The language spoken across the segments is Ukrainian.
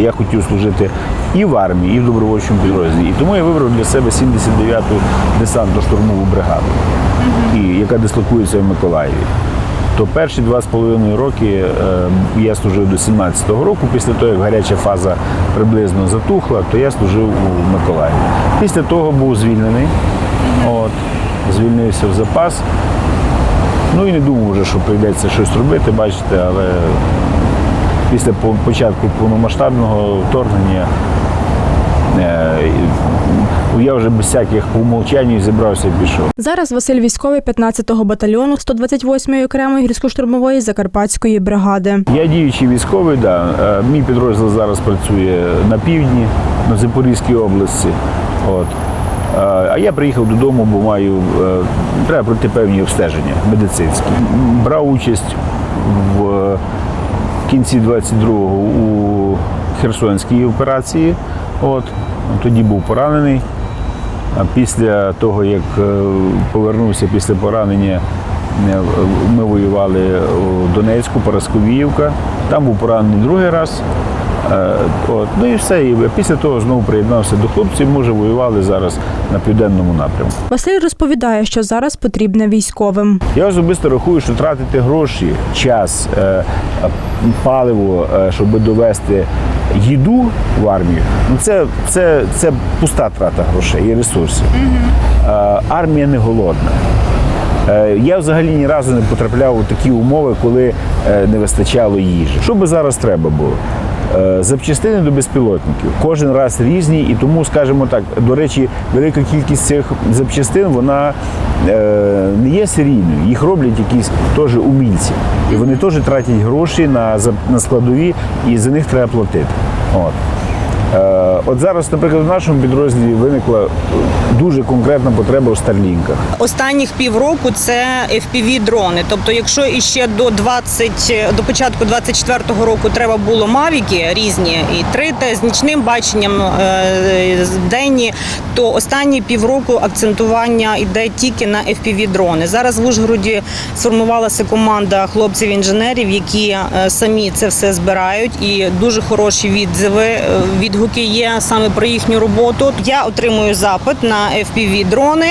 Я хотів служити і в армії, і в добровольчому підрозділі. І тому я вибрав для себе 79-ту десантно-штурмову бригаду, і, яка дислокується в Миколаєві. То перші два з половиною роки е, я служив до 17-го року. Після того, як гаряча фаза приблизно затухла, то я служив у Миколаєві. Після того був звільнений. От, звільнився в запас. Ну і не думав вже, що прийдеться щось робити, бачите, але після початку повномасштабного вторгнення е, я вже без всяких по умовчанню зібрався і пішов. Зараз Василь військовий 15-го батальйону 128-ї окремої гірсько-штурмової Закарпатської бригади. Я діючий військовий, да. Е, Мій підрозділ зараз працює на півдні, на Запорізькій області. От. Е, А я приїхав додому, бо маю треба пройти певні обстеження медицинські. Брав участь в кінці 22-го у Херсонській операції. От. Тоді був поранений. А після того, як е, повернувся після поранення, е, ми воювали у Донецьку, Парасковіївка. Там був поранений другий раз. Е, От. Ну і все. І після того знову приєднався до хлопців. Ми вже воювали зараз на південному напрямку. Василь розповідає, що зараз потрібне військовим. Я особисто рахую, що тратити гроші, час, е, паливо, е, щоб довести їду в армію, ну це, це, це пуста трата грошей і ресурсів. Армія не голодна. Я взагалі ні разу не потрапляв у такі умови, коли не вистачало їжі. Що би зараз треба було? Е, Запчастини до безпілотників кожен раз різні, і тому, скажімо так, до речі, велика кількість цих запчастин вона е, не є серійною. Їх роблять якісь теж умільці. І вони теж тратять гроші на, на складові, і за них треба платити. От. Е, От зараз, наприклад, в нашому підрозділі виникла дуже конкретна потреба у старлінках. Останніх півроку це fpv дрони. Тобто, якщо іще до 20, до початку 24-го року треба було мавіки різні і 3Т з нічним баченням е, денні, то останні півроку акцентування йде тільки на fpv дрони. Зараз в Ужгороді сформувалася команда хлопців-інженерів, які е, самі це все збирають, і дуже хороші відзиви, е, відгуки є саме про їхню роботу. Я отримую запит на fpv дрони,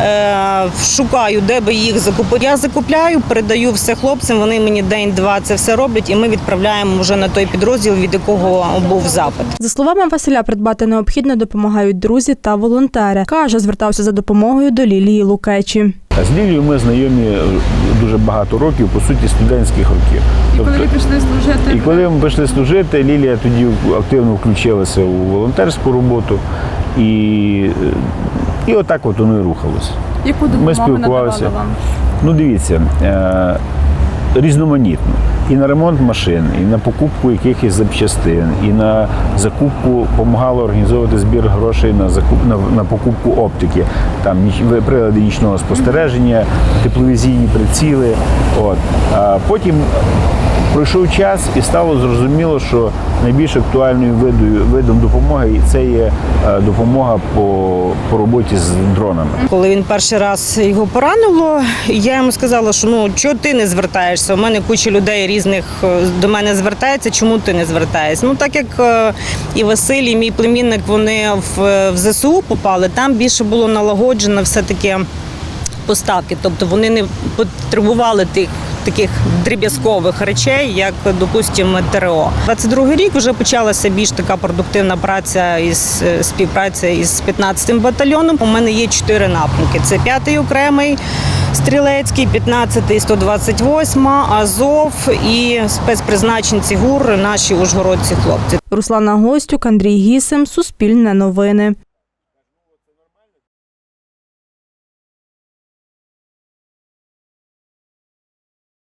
е, шукаю, де би їх закупити. Я закупляю, передаю все хлопцям. Вони мені день-два це все роблять, і ми відправляємо вже на той підрозділ, від якого був запит. За словами Василя, придбати необхідне допомагають друзі та волонтери. Каже, звертався за допомогою до Лілії Лукечі. А з Лілією ми знайомі е, дуже багато років, по суті, студентських років. Тобто, Коли ви пішли служити, і коли ми пішли служити, Лілія тоді активно включилася у волонтерську роботу. І, і отак от воно і рухалося. яку допомогу спілкувалися. вам? Ну, дивіться, е, різноманітно. І на ремонт машин, і на покупку якихось запчастин, і на закупку допомагало організовувати збір грошей на закуп на, на покупку оптики, там прилади нічного спостереження, тепловізійні приціли. От. А потім пройшов час і стало зрозуміло, що найбільш актуальною видом допомоги це є е, допомога по, по роботі з дронами. Коли він перший раз його поранило, я йому сказала, що ну чого ти не звертаєшся? У мене куча людей різних е, до мене звертається. Чому ти не звертаєшся? Ну так як е, і Василь, і мій племінник, вони в, в ЗСУ попали, там більше було налагоджено все таки поставки. Тобто вони не потребували тих. Таких дріб'язкових речей, як, допустимо, ТРО. 22-й рік вже почалася більш така продуктивна праця із е, співпраця із 15-м батальйоном. У мене є чотири напрямки: це 5-й окремий стрілецький, 15-й, 128, Азов і спецпризначенці ГУР, наші ужгородці хлопці. Руслана Гостюк, Андрій Гісем, Суспільне новини.